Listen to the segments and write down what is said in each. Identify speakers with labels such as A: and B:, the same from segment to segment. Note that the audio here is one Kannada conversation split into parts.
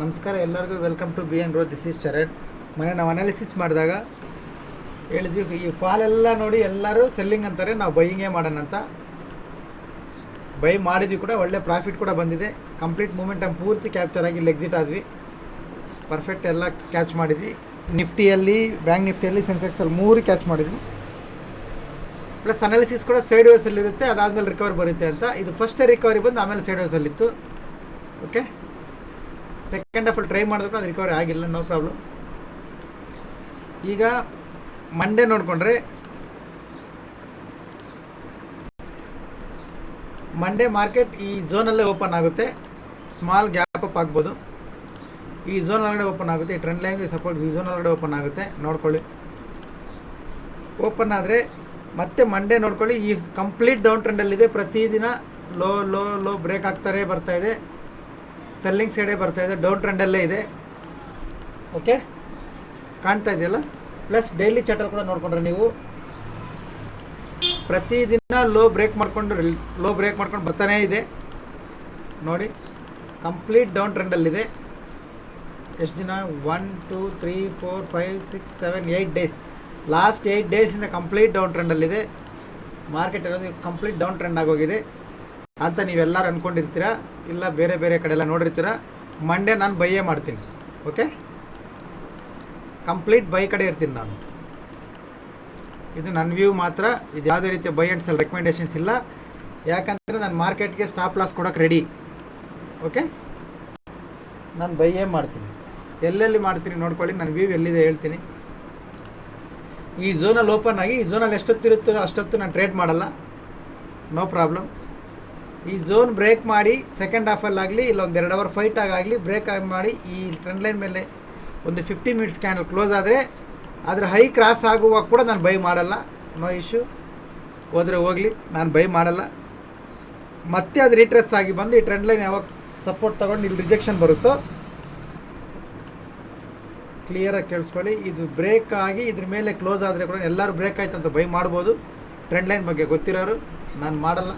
A: ನಮಸ್ಕಾರ, ಎಲ್ಲರಿಗೂ welcome to B N Grow this is Charan. ಮನೆ ನಾವು ಅನಾಲಿಸಿಸ್ ಮಾಡಿದಾಗ ಹೇಳಿದ್ವಿ, ಈ ಫಾಲ್ ಎಲ್ಲ ನೋಡಿ ಎಲ್ಲರೂ ಸೆಲ್ಲಿಂಗ್ ಅಂತಾರೆ, ನಾವು ಬೈಯಿಂಗೇ ಮಾಡೋಣ ಅಂತ. ಬೈ ಮಾಡಿದ್ವಿ ಕೂಡ, ಒಳ್ಳೆ ಪ್ರಾಫಿಟ್ ಕೂಡ ಬಂದಿದೆ. ಕಂಪ್ಲೀಟ್ ಮೂಮೆಂಟಮ್ ಪೂರ್ತಿ ಕ್ಯಾಪ್ಚರ್ ಆಗಿ ಎಕ್ಸಿಟ್ ಆದ್ವಿ. ಪರ್ಫೆಕ್ಟ್ ಎಲ್ಲ ಕ್ಯಾಚ್ ಮಾಡಿದ್ವಿ. ನಿಫ್ಟಿಯಲ್ಲಿ ಬ್ಯಾಂಕ್ ನಿಫ್ಟಿಯಲ್ಲಿ ಸೆನ್ಸೆಕ್ಸಲ್ಲಿ ಮೂರು ಕ್ಯಾಚ್ ಮಾಡಿದ್ವಿ. ಪ್ಲಸ್ ಅನಾಲಿಸಿಸ್ ಕೂಡ ಸೈಡ್ ವೇಸಲ್ಲಿರುತ್ತೆ ಅದಾದಮೇಲೆ ರಿಕವರ್ ಬರುತ್ತೆ ಅಂತ. ಇದು ಫಸ್ಟ್ ರಿಕವರಿ ಬಂದು ಆಮೇಲೆ ಸೈಡ್ ವೇಸಲ್ಲಿತ್ತು ಓಕೆ ಸೆಕೆಂಡ್ ಆಫ್ ಟ್ರೈ ಮಾಡಿದ್ರು ಅದು ರಿಕವರಿ ಆಗಿಲ್ಲ ನೋ ಪ್ರಾಬ್ಲಮ್ ಈಗ ಮಂಡೇ ನೋಡಿಕೊಂಡ್ರೆ ಮಂಡೇ ಮಾರ್ಕೆಟ್ ಈ ಝೋನಲ್ಲೇ ಓಪನ್ ಆಗುತ್ತೆ. ಸ್ಮಾಲ್ ಗ್ಯಾಪ್ ಅಪ್ ಆಗ್ಬೋದು. ಈ ಝೋನ್ ಒಳಗಡೆ ಓಪನ್ ಆಗುತ್ತೆ. ಈ ಟ್ರೆಂಡ್ ಲೈನ್ಗೆ ಸಪೋರ್ಟ್ ಈ ಝೋನ್ ಒಳಗಡೆ ಓಪನ್ ಆಗುತ್ತೆ. ನೋಡ್ಕೊಳ್ಳಿ. ಓಪನ್ ಆದರೆ ಮತ್ತೆ ಮಂಡೇ ನೋಡ್ಕೊಳ್ಳಿ. ಈ ಕಂಪ್ಲೀಟ್ ಡೌನ್ ಟ್ರೆಂಡಲ್ಲಿದೆ ಪ್ರತಿದಿನ ಲೋ ಲೋ ಲೋ ಬ್ರೇಕ್ ಆಗ್ತಾರೆ ಬರ್ತಾ ಇದೆ. ಸೆಲ್ಲಿಂಗ್ ಸೈಡೇ ಬರ್ತಾ ಇದೆ. ಡೌನ್ ಟ್ರೆಂಡಲ್ಲೇ ಇದೆ. ಓಕೆ ಕಾಣ್ತಾ ಇದೆಯಲ್ಲ? ಪ್ಲಸ್ ಡೈಲಿ ಚಾರ್ಟರ್ ಕೂಡ ನೋಡ್ಕೊಂಡ್ರೆ ನೀವು ಪ್ರತಿದಿನ ಲೋ ಬ್ರೇಕ್ ಮಾಡಿಕೊಂಡು ಲೋ ಬ್ರೇಕ್ ಮಾಡ್ಕೊಂಡು ಬರ್ತಾನೇ ಇದೆ. ನೋಡಿ ಕಂಪ್ಲೀಟ್ ಡೌನ್ ಟ್ರೆಂಡಲ್ಲಿದೆ ಎಷ್ಟು ದಿನ? One two three four five six seven eight days last eight ಡೇಸಿಂದ complete down ಟ್ರೆಂಡಲ್ಲಿದೆ ಮಾರ್ಕೆಟ್ ಇರೋದು ಕಂಪ್ಲೀಟ್ ಡೌನ್ ಟ್ರೆಂಡ್ ಆಗೋಗಿದೆ. ಅಂತ ನೀವೆಲ್ಲರೂ ಅಂದ್ಕೊಂಡಿರ್ತೀರ ಇಲ್ಲ ಬೇರೆ ಬೇರೆ ಕಡೆ ಎಲ್ಲ ನೋಡಿರ್ತೀರ? ಮಂಡೇ ನಾನು ಬೈಯೇ ಮಾಡ್ತೀನಿ. ಓಕೆ ಕಂಪ್ಲೀಟ್ ಬೈ ಕಡೆ ಇರ್ತೀನಿ ನಾನು. ಇದು ನನ್ನ ವ್ಯೂ ಮಾತ್ರ. ಇದು ಯಾವುದೇ ರೀತಿಯ ಬೈ ಆ್ಯಂಡ್ ಸೆಲ್ ರೆಕಮೆಂಡೇಷನ್ಸ್ ಇಲ್ಲ. ಯಾಕಂದರೆ ನಾನು ಮಾರ್ಕೆಟ್ಗೆ ಸ್ಟಾಪ್ ಲಾಸ್ ಕೊಡೋಕೆ ರೆಡಿ ಓಕೆ ನಾನು ಬೈಯೇ ಮಾಡ್ತೀನಿ. ಎಲ್ಲೆಲ್ಲಿ ಮಾಡ್ತೀನಿ ನೋಡ್ಕೊಳ್ಳಿ. ನನ್ನ ವ್ಯೂ ಎಲ್ಲಿದೆ ಹೇಳ್ತೀನಿ. ಈ ಝೋನಲ್ಲಿ ಓಪನ್ ಆಗಿ, ಈ ಝೋನಲ್ಲಿ ಎಷ್ಟೊತ್ತಿರುತ್ತೋ ಅಷ್ಟೊತ್ತು ನಾನು ಟ್ರೇಡ್ ಮಾಡಲ್ಲ. ನೋ ಪ್ರಾಬ್ಲಮ್ ಈ ಝೋನ್ ಬ್ರೇಕ್ ಮಾಡಿ ಸೆಕೆಂಡ್ ಹಾಫಲ್ಲಾಗಲಿ ಇಲ್ಲ ಒಂದು ಎರಡು ಅವರ್ ಫೈಟ್ ಆಗಲಿ ಬ್ರೇಕ್ ಆಗಿ ಮಾಡಿ ಈ ಟ್ರೆಂಡ್ ಲೈನ್ ಮೇಲೆ ಒಂದು ಫಿಫ್ಟಿ ಮಿನಿಟ್ಸ್ ಕ್ಯಾಂಡಲ್ ಕ್ಲೋಸ್ ಆದರೆ ಅದರ ಹೈ ಕ್ರಾಸ್ ಆಗುವಾಗ ಕೂಡ ನಾನು ಬೈ ಮಾಡಲ್ಲ. ನೋ ಇಶ್ಯೂ ಹೋದರೆ ಹೋಗಲಿ, ನಾನು ಬೈ ಮಾಡಲ್ಲ. ಮತ್ತೆ ಅದು ರಿಟ್ರೆಸ್ ಆಗಿ ಬಂದು ಈ ಟ್ರೆಂಡ್ ಲೈನ್ ಯಾವಾಗ ಸಪೋರ್ಟ್ ತೊಗೊಂಡು ಇಲ್ಲಿ ರಿಜೆಕ್ಷನ್ ಬರುತ್ತೋ ಕ್ಲಿಯರಾಗಿ ಕೇಳಿಸ್ಕೊಳ್ಳಿ. ಇದು ಬ್ರೇಕ್ ಆಗಿ ಇದ್ರ ಮೇಲೆ ಕ್ಲೋಸ್ ಆದರೆ ಕೂಡ ಎಲ್ಲರೂ ಬ್ರೇಕ್ ಆಯ್ತು ಅಂತ ಬೈ ಮಾಡ್ಬೋದು. ಟ್ರೆಂಡ್ ಲೈನ್ ಬಗ್ಗೆ ಗೊತ್ತಿರೋರು, ನಾನು ಮಾಡಲ್ಲ.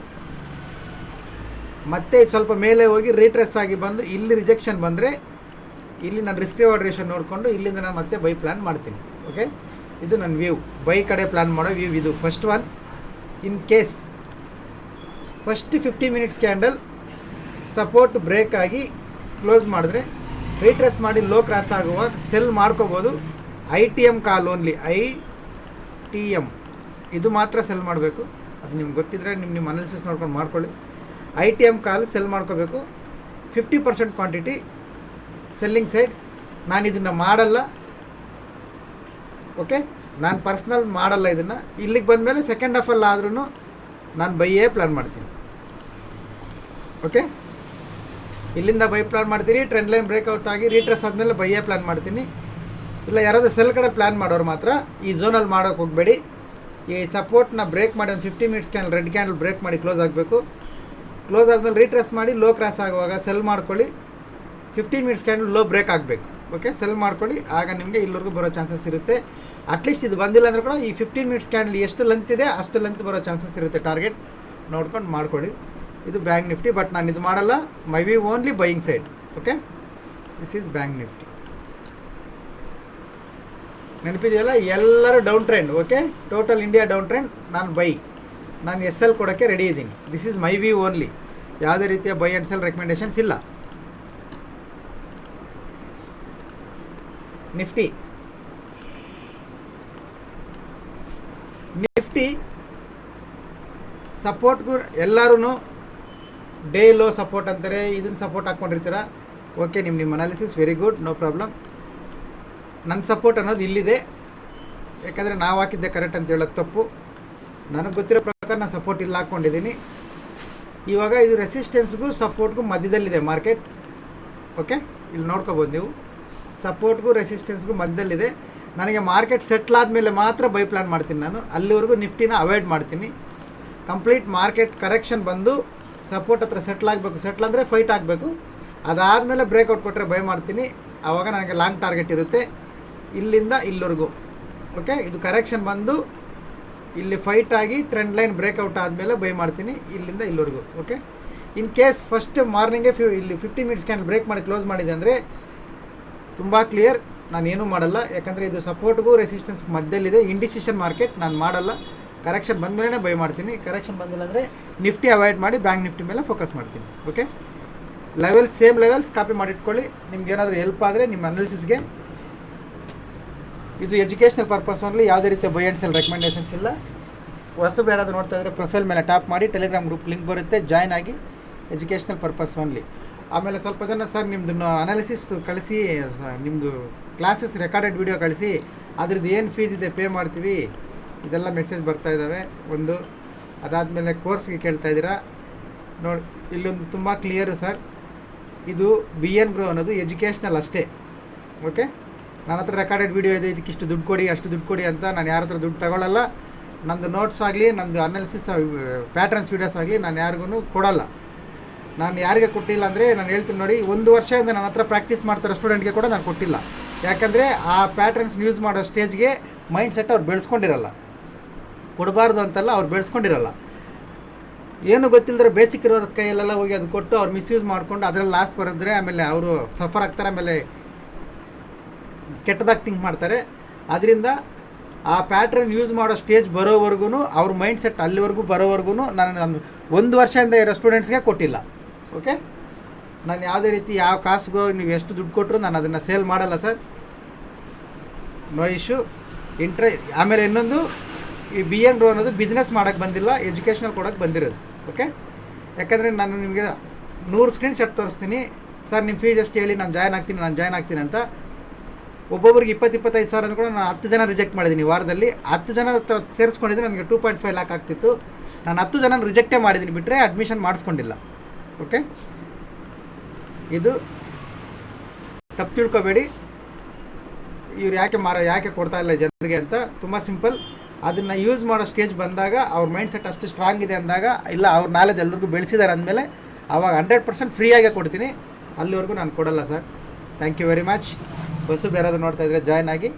A: ಮತ್ತೆ ಸ್ವಲ್ಪ ಮೇಲೆ ಹೋಗಿ ರೀಟ್ರೆಸ್ ಆಗಿ ಬಂದು ಇಲ್ಲಿ ರಿಜೆಕ್ಷನ್ ಬಂದರೆ, ಇಲ್ಲಿ ನಾನು ರಿಸ್ಕ್ ರಿವಾರ್ಡ್ ರೇಷನ್ ನೋಡಿಕೊಂಡು ಇಲ್ಲಿಂದ ನಾನು ಮತ್ತೆ ಬೈ ಪ್ಲ್ಯಾನ್ ಮಾಡ್ತೀನಿ. ಓಕೆ ಇದು ನನ್ನ ವ್ಯೂ ಬೈ ಕಡೆ ಪ್ಲ್ಯಾನ್ ಮಾಡೋ ವ್ಯೂ ಇದು. First one in case first fifty minutes candle support break ಆಗಿ ಕ್ಲೋಸ್ ಮಾಡಿದ್ರೆ ರೀಟ್ರೆಸ್ ಮಾಡಿ ಲೋ ಕ್ರಾಸ್ ಆಗುವಾಗ ಸೆಲ್ ಮಾಡ್ಕೋಬೋದು. I T M call only I T M ಇದು ಮಾತ್ರ ಸೆಲ್ ಮಾಡಬೇಕು. ಅದು ನಿಮ್ಗೆ ಗೊತ್ತಿದ್ರೆ ನಿಮ್ಮ ನಿಮ್ಮ ಅನಾಲಿಸಿಸ್ ನೋಡ್ಕೊಂಡು ಮಾಡ್ಕೊಳ್ಳಿ. I T M call sell ಮಾಡ್ಕೋಬೇಕು. Fifty percent quantity selling side ನಾನು ಇದನ್ನು ಮಾಡಲ್ಲ. ಓಕೆ ನಾನು ಪರ್ಸ್ನಲ್ ಮಾಡಲ್ಲ ಇದನ್ನು. ಇಲ್ಲಿಗೆ ಬಂದಮೇಲೆ ಸೆಕೆಂಡ್ ಹಾಫಲ್ಲಿ ಆದ್ರೂ ನಾನು ಬೈಯೇ ಪ್ಲ್ಯಾನ್ ಮಾಡ್ತೀನಿ. ಓಕೆ ಇಲ್ಲಿಂದ ಬೈ ಪ್ಲ್ಯಾನ್ ಮಾಡ್ತೀನಿ ಟ್ರೆಂಡ್ ಲೈನ್ ಬ್ರೇಕ್ಔಟ್ ಆಗಿ ರೀಟ್ರೆಸ್ ಆದಮೇಲೆ ಬೈಯೇ ಪ್ಲ್ಯಾನ್ ಮಾಡ್ತೀನಿ. ಇಲ್ಲ, ಯಾರಾದರೂ ಸೆಲ್ ಕಡೆ ಪ್ಲ್ಯಾನ್ ಮಾಡೋರು ಮಾತ್ರ ಈ ಝೋನಲ್ಲಿ ಮಾಡೋಕೆ ಹೋಗಬೇಡಿ. ಈ ಸಪೋರ್ಟ್ನ ಬ್ರೇಕ್ ಮಾಡಿ ಒಂದು fifty minutes candle red candle break ಮಾಡಿ ಕ್ಲೋಸ್ ಆಗಬೇಕು. ಕ್ಲೋಸ್ ಆದಮೇಲೆ ರೀಟ್ರೆಸ್ ಮಾಡಿ ಲೋ ಕ್ರಾಸ್ ಆಗುವಾಗ ಸೆಲ್ ಮಾಡ್ಕೊಳ್ಳಿ. Fifty minutes candle low break ಆಗಬೇಕು. ಓಕೆ ಸೆಲ್ ಮಾಡ್ಕೊಳ್ಳಿ. ಆಗ ನಿಮಗೆ ಇಲ್ಲಿವರೆಗೂ ಬರೋ ಚಾನ್ಸಸ್ ಇರುತ್ತೆ. ಅಟ್ಲೀಸ್ಟ್ ಇದು ಬಂದಿಲ್ಲ ಅಂದರೆ ಕೂಡ ಈ ಫಿಫ್ಟೀನ್ ಮಿನಿಟ್ಸ್ ಕ್ಯಾಂಡಲ್ ಎಷ್ಟು ಲೆಂತ್ ಇದೆ, ಅಷ್ಟು ಲೆಂತ್ ಬರೋ ಚಾನ್ಸಸ್ ಇರುತ್ತೆ ಟಾರ್ಗೆಟ್ ನೋಡ್ಕೊಂಡು ಮಾಡ್ಕೊಳ್ಳಿ. ಇದು ಬ್ಯಾಂಕ್ ನಿಫ್ಟಿ ಬಟ್ ನಾನು ಇದು ಮಾಡಲ್ಲ. My view only buying side okay this is bank Nifty ನೆನಪಿದೆಯಲ್ಲ? ಎಲ್ಲರೂ down trend okay total India down trend ನಾನು ಬೈ ನಾನು ಎಸ್ ಎಲ್ ಕೊಡೋಕ್ಕೆ ರೆಡಿ ಇದ್ದೀನಿ. This is my view only ಯಾವುದೇ ರೀತಿಯ ಬೈ ಆ್ಯಂಡ್ ಸೆಲ್ ರೆಕಮೆಂಡೇಷನ್ಸ್ ಇಲ್ಲ. ನಿಫ್ಟಿ. ನಿಫ್ಟಿ ಸಪೋರ್ಟ್ಗೂ ಎಲ್ಲರೂ ಡೇ ಲೋ ಸಪೋರ್ಟ್ ಅಂತಾರೆ. ಇದನ್ನು ಸಪೋರ್ಟ್ ಹಾಕ್ಕೊಂಡಿರ್ತೀರ. ಓಕೆ ನಿಮ್ಮ ನಿಮ್ಮ analysis very good no problem ನನ್ನ ಸಪೋರ್ಟ್ ಅನ್ನೋದು ಇಲ್ಲಿದೆ. ಯಾಕಂದರೆ ನಾವು ಹಾಕಿದ್ದೆ ಕರೆಕ್ಟ್ ಅಂತ ಹೇಳೋದು ತಪ್ಪು. ನನಗೆ ಗೊತ್ತಿರೋ ಪ್ರಕಾರ ನಾನು ಸಪೋರ್ಟ್ ಇಲ್ಲಿ ಹಾಕ್ಕೊಂಡಿದ್ದೀನಿ. ಇವಾಗ ಇದು ರೆಸಿಸ್ಟೆನ್ಸ್ಗೂ ಸಪೋರ್ಟ್ಗೂ ಮಧ್ಯದಲ್ಲಿದೆ ಮಾರ್ಕೆಟ್ ಓಕೆ ಇಲ್ಲಿ ನೋಡ್ಕೋಬೋದು ನೀವು. ಸಪೋರ್ಟ್ಗೂ ರೆಸಿಸ್ಟೆನ್ಸ್ಗೂ ಮಧ್ಯದಲ್ಲಿದೆ. ನನಗೆ ಮಾರ್ಕೆಟ್ ಸೆಟ್ಲ್ ಆದಮೇಲೆ ಮಾತ್ರ ಬೈ ಪ್ಲ್ಯಾನ್ ಮಾಡ್ತೀನಿ ನಾನು. ಅಲ್ಲಿವರೆಗೂ ನಿಫ್ಟಿನ ಅವಾಯ್ಡ್ ಮಾಡ್ತೀನಿ. ಕಂಪ್ಲೀಟ್ ಮಾರ್ಕೆಟ್ ಕರೆಕ್ಷನ್ ಬಂದು ಸಪೋರ್ಟ್ ಹತ್ರ ಸೆಟ್ಲ್ ಆಗಬೇಕು. ಸೆಟ್ಲ್ ಅಂದರೆ ಫೈಟ್ ಆಗಬೇಕು. ಅದಾದಮೇಲೆ ಬ್ರೇಕ್ಔಟ್ ಕೊಟ್ಟರೆ ಬೈ ಮಾಡ್ತೀನಿ. ಆವಾಗ ನನಗೆ ಲಾಂಗ್ ಟಾರ್ಗೆಟ್ ಇರುತ್ತೆ. ಇಲ್ಲಿಂದ ಇಲ್ಲಿವರೆಗೂ. ಓಕೆ ಇದು ಕರೆಕ್ಷನ್ ಬಂದು ಇಲ್ಲಿ ಫೈಟ್ ಆಗಿ ಟ್ರೆಂಡ್ ಲೈನ್ ಬ್ರೇಕ್ಔಟ್ ಆದಮೇಲೆ ಬೈ ಮಾಡ್ತೀನಿ ಇಲ್ಲಿಂದ ಇಲ್ಲಿವರೆಗೂ ಓಕೆ ಇನ್ ಕೇಸ್ ಫಸ್ಟ್ ಮಾರ್ನಿಂಗೇ ಫಿ ಇಲ್ಲಿ ಫಿಫ್ಟಿ ಮಿನಿಟ್ಸ್ ಕ್ಯಾನ್ ಬ್ರೇಕ್ ಮಾಡಿ ಕ್ಲೋಸ್ ಮಾಡಿದೆ ಅಂದರೆ ತುಂಬ ಕ್ಲಿಯರ್ ನಾನು ಏನೂ ಮಾಡಲ್ಲ. ಯಾಕಂದರೆ ಇದು ಸಪೋರ್ಟ್ಗೂ ರೆಸಿಸ್ಟೆನ್ಸ್ ಮಧ್ಯದಲ್ಲಿದೆ. ಇಂಡಿಸಿಷನ್ ಮಾರ್ಕೆಟ್ ನಾನು ಮಾಡಲ್ಲ. ಕರೆಕ್ಷನ್ ಬಂದಮೇಲೆ ಬೈ ಮಾಡ್ತೀನಿ. ಕರೆಕ್ಷನ್ ಬಂದಿಲ್ಲ ಅಂದರೆ ನಿಫ್ಟಿ ಅವಾಯ್ಡ್ ಮಾಡಿ ಬ್ಯಾಂಕ್ ನಿಫ್ಟಿ ಮೇಲೆ ಫೋಕಸ್ ಮಾಡ್ತೀನಿ okay levels same levels copy ಮಾಡಿಟ್ಕೊಳ್ಳಿ. ನಿಮ್ಗೆ ಏನಾದರೂ ಹೆಲ್ಪ್ ಆದರೆ ನಿಮ್ಮ ಅನಾಲಿಸಿಸ್ಗೆ ಇದು ಎಜುಕೇಷನಲ್ ಪರ್ಪಸ್ ಓನ್ಲಿ ಯಾವುದೇ ರೀತಿಯ ಬೈ ಆ್ಯಂಡ್ ಸೆಲ್ ರೆಕಮೆಂಡೇಷನ್ಸ್ ಇಲ್ಲ. ಹೊಸಬ್ರು ಯಾರಾದರೂ ನೋಡ್ತಾ ಇದ್ದರೆ ಪ್ರೊಫೈಲ್ ಮೇಲೆ ಟ್ಯಾಪ್ ಮಾಡಿ ಟೆಲಿಗ್ರಾಮ್ ಗ್ರೂಪ್ ಲಿಂಕ್ ಬರುತ್ತೆ ಜಾಯ್ನ್ ಆಗಿ ಎಜುಕೇಷನಲ್ ಪರ್ಪಸ್ ಓನ್ಲಿ ಆಮೇಲೆ ಸ್ವಲ್ಪ ಜನ ಸರ್ ನಿಮ್ಮದು ಅನಾಲಿಸಿಸ್ ಕಳಿಸಿ ನಿಮ್ಮದು ಕ್ಲಾಸಸ್ ರೆಕಾರ್ಡೆಡ್ ವಿಡಿಯೋ ಕಳಿಸಿ, ಅದ್ರದ್ದು ಏನು ಫೀಸ್ ಇದೆ ಪೇ ಮಾಡ್ತೀವಿ, ಇದೆಲ್ಲ ಮೆಸೇಜ್ ಬರ್ತಾ ಇದ್ದಾವೆ. ಒಂದು, ಅದಾದಮೇಲೆ ಕೋರ್ಸ್ಗೆ ಕೇಳ್ತಾ ಇದ್ದೀರಾ. ನೋಡಿ, ಇಲ್ಲೊಂದು ತುಂಬ ಕ್ಲಿಯರು ಸರ್ ಇದು ಬಿ ಎನ್ ಗ್ರೋ ಅನ್ನೋದು ಎಜುಕೇಷ್ನಲ್ ಅಷ್ಟೇ. ಓಕೆ ನನ್ನ ಹತ್ರ ರೆಕಾರ್ಡೆಡ್ ವೀಡಿಯೋ ಇದೆ, ಇದಕ್ಕೆ ಇಷ್ಟು ದುಡ್ಡು ಕೊಡಿ, ಅಷ್ಟು ದುಡ್ಡು ಕೊಡಿ ಅಂತ ನಾನು ಯಾರ ಹತ್ರ ದುಡ್ಡು ತಗೊಳ್ಳಲ್ಲ ನಂದು ನೋಟ್ಸ್ ಆಗಲಿ, ನಂದು ಅನಾಲಿಸಿಸ್ ಪ್ಯಾಟ್ರನ್ಸ್ ವೀಡಿಯೋಸ್ ಆಗಲಿ ನಾನು ಯಾರಿಗೂ ಕೊಡಲ್ಲ. ನಾನು ಯಾರಿಗೆ ಕೊಟ್ಟಿಲ್ಲ ಅಂದರೆ ನಾನು ಹೇಳ್ತೀನಿ ನೋಡಿ, ಒಂದು ವರ್ಷದಿಂದ ನನ್ನ ಹತ್ರ ಪ್ರಾಕ್ಟೀಸ್ ಮಾಡ್ತಾರೆ ಸ್ಟೂಡೆಂಟ್ಗೆ ಕೂಡ ನಾನು ಕೊಟ್ಟಿಲ್ಲ. ಯಾಕಂದರೆ ಆ ಪ್ಯಾಟ್ರನ್ಸ್ ಯೂಸ್ ಮಾಡೋ ಸ್ಟೇಜ್ಗೆ ಮೈಂಡ್ ಸೆಟ್ ಅವ್ರು ಬೆಳೆಸ್ಕೊಂಡಿರಲ್ಲ. ಕೊಡಬಾರ್ದು ಅಂತಲ್ಲ ಅವ್ರು ಬೆಳೆಸ್ಕೊಂಡಿರಲ್ಲ. ಏನು ಗೊತ್ತಿಲ್ಲದ್ರೆ ಬೇಸಿಕ್ ಇರೋರ ಕೈಯಲ್ಲೆಲ್ಲ ಹೋಗಿ ಅದು ಕೊಟ್ಟು ಅವ್ರು ಮಿಸ್ಯೂಸ್ ಮಾಡಿಕೊಂಡು ಅದರಲ್ಲಿ ಲಾಸ್ ಬರೆದ್ರೆ ಆಮೇಲೆ ಅವರು ಸಫರ್ ಆಗ್ತಾರೆ, ಆಮೇಲೆ ಕೆಟ್ಟದಾಗಿ ಥಿಂಕ್ ಮಾಡ್ತಾರೆ. ಅದರಿಂದ ಆ ಪ್ಯಾಟ್ರನ್ ಯೂಸ್ ಮಾಡೋ ಸ್ಟೇಜ್ ಬರೋವರೆಗೂ ಅವ್ರ ಮೈಂಡ್ ಸೆಟ್ ಅಲ್ಲಿವರೆಗೂ ಬರೋವರೆಗೂ ನಾನು ಒಂದು ವರ್ಷದಿಂದ ಇರೋ ಸ್ಟೂಡೆಂಟ್ಸ್ಗೆ ಕೊಟ್ಟಿಲ್ಲ. ಓಕೆ ನಾನು ಯಾವುದೇ ರೀತಿ ಯಾವ ಕಾಸಿಗೋ ನೀವು ಎಷ್ಟು ದುಡ್ಡು ಕೊಟ್ಟರು ನಾನು ಅದನ್ನು ಸೇಲ್ ಮಾಡಲ್ಲ ಸರ್. ನೋ ಇಶ್ಯೂ ಇಂಟ್ರೆ ಆಮೇಲೆ ಇನ್ನೊಂದು, ಈ ಬಿ ಎನ್ ರೋ ಅನ್ನೋದು ಬಿಸ್ನೆಸ್ ಮಾಡೋಕ್ಕೆ ಬಂದಿಲ್ಲ ಎಜುಕೇಷನಲ್ ಕೊಡೋಕ್ಕೆ ಬಂದಿರೋದು. ಓಕೆ ಯಾಕಂದರೆ ನಾನು ನಿಮಗೆ ನೂರು ಸ್ಕ್ರೀನ್ ಶಾಟ್ ತೋರಿಸ್ತೀನಿ. ಸರ್ ನಿಮ್ಮ ಫೀಸ್ ಎಷ್ಟು ಹೇಳಿ, ನಾನು ಜಾಯ್ನ್ ಆಗ್ತೀನಿ, ನಾನು ಜಾಯ್ನ್ ಆಗ್ತೀನಿ ಅಂತ. ಒಬ್ಬೊಬ್ರಿಗೆ ಇಪ್ಪತ್ತು ಇಪ್ಪತ್ತೈದು ಸಾವಿರ ಕೂಡ ನಾನು ಹತ್ತು ಜನ ರಿಜೆಕ್ಟ್ ಮಾಡಿದ್ದೀನಿ. ವಾರದಲ್ಲಿ ಹತ್ತು ಜನ ಹತ್ರ ಸೇರಿಸ್ಕೊಂಡಿದ್ರೆ ನನಗೆ ಟೂ ಪಾಯಿಂಟ್ ಫೈವ್ ಲ್ಯಾಕ್ ಆಗ್ತಿತ್ತು. ನಾನು ಹತ್ತು ಜನ ರಿಜೆಕ್ಟೇ ಮಾಡಿದ್ದೀನಿ. ಬಿಟ್ಟರೆ ಅಡ್ಮಿಷನ್ ಮಾಡಿಸ್ಕೊಂಡಿಲ್ಲ. ಓಕೆ ಇದು ತಪ್ಪು ತಿಳ್ಕೊಬೇಡಿ. ಇವ್ರು ಯಾಕೆ ಮಾರ, ಯಾಕೆ ಕೊಡ್ತಾ ಇಲ್ಲ ಜನರಿಗೆ ಅಂತ ತುಂಬ ಸಿಂಪಲ್ ಅದನ್ನು ಯೂಸ್ ಮಾಡೋ ಸ್ಟೇಜ್ ಬಂದಾಗ ಅವ್ರ ಮೈಂಡ್ ಸೆಟ್ ಅಷ್ಟು ಸ್ಟ್ರಾಂಗ್ ಇದೆ ಅಂದಾಗ, ಇಲ್ಲ, ಅವ್ರ ನಾಲೆಜ್ ಎಲ್ಲರಿಗೂ ಬೆಳೆಸಿದ್ದಾರೆ ಅಂದಮೇಲೆ ಅವಾಗ ಹಂಡ್ರೆಡ್ ಪರ್ಸೆಂಟ್ ಫ್ರೀಯಾಗೆ ಕೊಡ್ತೀನಿ. ಅಲ್ಲಿವರೆಗೂ ನಾನು ಕೊಡಲ್ಲ sir. Thank you very much ಹೊಸಬ್ರು ಯಾರಾದರೂ ನೋಡ್ತಾ ಇದ್ದರೆ ಜಾಯ್ನ್ ಆಗಿ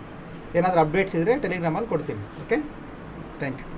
A: ಏನಾದರೂ ಅಪ್ಡೇಟ್ಸ್ ಇದ್ದರೆ ಟೆಲಿಗ್ರಾಮಲ್ಲಿ ಕೊಡ್ತೀನಿ ಓಕೆ ಥ್ಯಾಂಕ್ ಯು